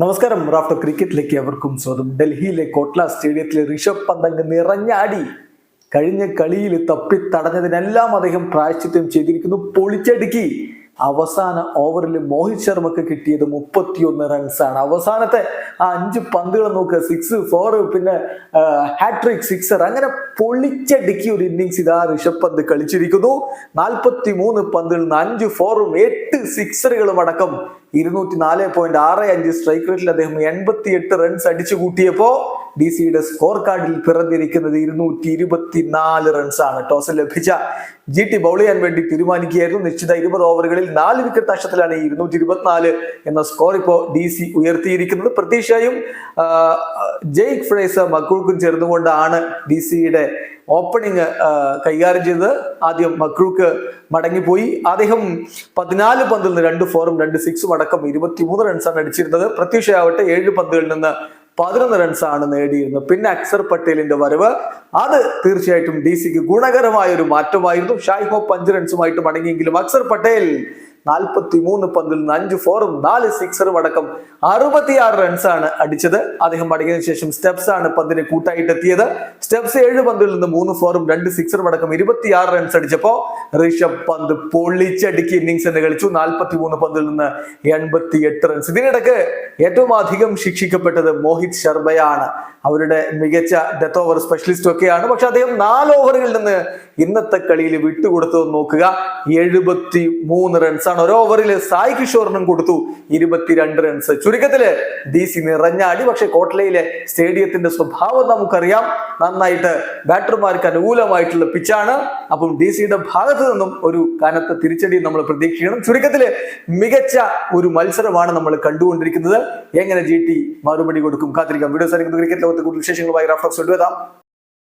നമസ്കാരം. റാഫ്ത ക്രിക്കറ്റിലേക്ക് അവർക്കും സ്വാഗതം. ഡൽഹിയിലെ കോട്ട്ല സ്റ്റേഡിയത്തിലെ ഋഷഭ് പന്ത് അങ്ങ് നിറഞ്ഞാടി. കഴിഞ്ഞ കളിയിൽ തപ്പി തടഞ്ഞതിനെല്ലാം അദ്ദേഹം പ്രായശ്ചിത്യം ചെയ്തിരിക്കുന്നു. പൊളിച്ചടുക്കി. അവസാന ഓവറിൽ മോഹിത് ശർമ്മക്ക് കിട്ടിയത് മുപ്പത്തിയൊന്ന് റൺസാണ് അവസാനത്തെ ആ അഞ്ച് പന്തുകൾ നോക്കുക സിക്സ് ഫോർ പിന്നെ ഹാട്രിക് സിക്സർ അങ്ങനെ പൊളിച്ചടുക്കി ഒരു ഇന്നിങ്സ് ഇതാ ഋഷഭ് പന്ത് കളിച്ചിരിക്കുന്നു. നാൽപ്പത്തി മൂന്ന് പന്തുകളിൽ നിന്ന് അഞ്ച് ഫോറും എട്ട് സിക്സറുകളും അടക്കം ഇരുന്നൂറ്റി നാല് പോയിന്റ് ആറ് അഞ്ച് സ്ട്രൈക്ക് റേറ്റിൽ അദ്ദേഹം എൺപത്തി എട്ട് റൺസ് അടിച്ചു കൂട്ടിയപ്പോ ഡി സിയുടെ സ്കോർ കാർഡിൽ പിറന്നിരിക്കുന്നത് ഇരുന്നൂറ്റി ഇരുപത്തിനാല് റൺസാണ്. ടോസ് ലഭിച്ച ജി ടി ബൗൾ ചെയ്യാൻ വേണ്ടി തീരുമാനിക്കുകയായിരുന്നു. നിശ്ചിത ഇരുപത് ഓവറുകളിൽ നാല് വിക്കറ്റ് നഷ്ടത്തിലാണ് ഈ ഇരുന്നൂറ്റി ഇരുപത്തിനാല് എന്ന സ്കോർ ഇപ്പോൾ ഡി സി ഉയർത്തിയിരിക്കുന്നത്. പ്രതീക്ഷയും ജെയ്ക് ഫ്രേസർ മക്രൂക്കും ചേർന്നുകൊണ്ടാണ് ഡി സിയുടെ ഓപ്പണിംഗ് കൈകാര്യം ചെയ്തത്. ആദ്യം മക്രൂക്ക് മടങ്ങിപ്പോയി. അദ്ദേഹം പതിനാല് പന്തിൽ നിന്ന് രണ്ട് ഫോറും രണ്ട് സിക്സും അടക്കം ഇരുപത്തിമൂന്ന് റൺസാണ് അടിച്ചിരുന്നത്. പ്രത്യക്ഷയാവട്ടെ ഏഴ് പന്തുകളിൽ നിന്ന് പതിനൊന്ന് റൺസാണ് നേടിയിരുന്നത്. പിന്നെ അക്സർ പട്ടേലിന്റെ വരവ്. അത് തീർച്ചയായിട്ടും ഡി സിക്ക് ഗുണകരമായ ഒരു മാറ്റമായിരുന്നു. ഷായ് ഹോപ്പ് അഞ്ച് റൺസുമായിട്ട് മടങ്ങിയെങ്കിലും അക്സർ പട്ടേൽ നാൽപ്പത്തി മൂന്ന് പന്തിൽ നിന്ന് അഞ്ച് ഫോറും നാല് സിക്സറും അടക്കം അറുപത്തിയാറ് റൺസാണ് അടിച്ചത്. അദ്ദേഹം മടങ്ങിയതിനു ശേഷം സ്റ്റെപ്സ് ആണ് പന്തിന് കൂട്ടായിട്ട് എത്തിയത് സ്റ്റെപ്സ് ഏഴ് പന്തിൽ നിന്ന് മൂന്ന് ഫോറും രണ്ട് സിക്സറും അടക്കം ഇരുപത്തിയാറ് റൺസ് അടിച്ചപ്പോ ഋഷഭ് പന്ത് പൊള്ളിച്ചടുക്കി ഇന്നിങ്സ് എന്ന് കളിച്ചു. നാൽപ്പത്തി മൂന്ന് പന്തിൽ നിന്ന് എൺപത്തി എട്ട് റൺസ്. ഇതിനിടക്ക് ഏറ്റവും അധികം ശിക്ഷിക്കപ്പെട്ടത് മോഹിത് ശർമ്മയാണ്. അവരുടെ മികച്ച ഡെത്ത് ഓവർ സ്പെഷ്യലിസ്റ്റ് ഒക്കെയാണ്. പക്ഷെ അദ്ദേഹം നാല് ഓവറുകളിൽ നിന്ന് ഇന്നത്തെ കളിയിൽ വിട്ടുകൊടുത്തത് നോക്കുക. എഴുപത്തി മൂന്ന് റൺസാണ് ഒരു ഓവറിൽ സായി കിഷോറിനും കൊടുത്തു ഇരുപത്തിരണ്ട് റൺസ് ചുരുക്കത്തിൽ ഡി സി നിറഞ്ഞാടി പക്ഷെ കോട്ടലയിലെ സ്റ്റേഡിയത്തിന്റെ സ്വഭാവം നമുക്കറിയാം. നന്നായിട്ട് ബാറ്റർമാർക്ക് അനുകൂലമായിട്ടുള്ള പിച്ചാണ് അപ്പം ഡി സിയുടെ ഭാഗത്ത് നിന്നും ഒരു കനത്ത തിരിച്ചടി നമ്മൾ പ്രതീക്ഷിക്കണം. ചുരുക്കത്തിൽ മികച്ച ഒരു മത്സരമാണ് നമ്മൾ കണ്ടുകൊണ്ടിരിക്കുന്നത്. എങ്ങനെ ജി ടി മറുപടി കൊടുക്കും? കാത്തിരിക്കാം. വീഡിയോ സാധിക്കുന്ന ക്രിക്കറ്റ് കൂടുതൽ വിശേഷങ്ങളുമായി റാഫ്ലോക്സ് കൊണ്ടുവരാം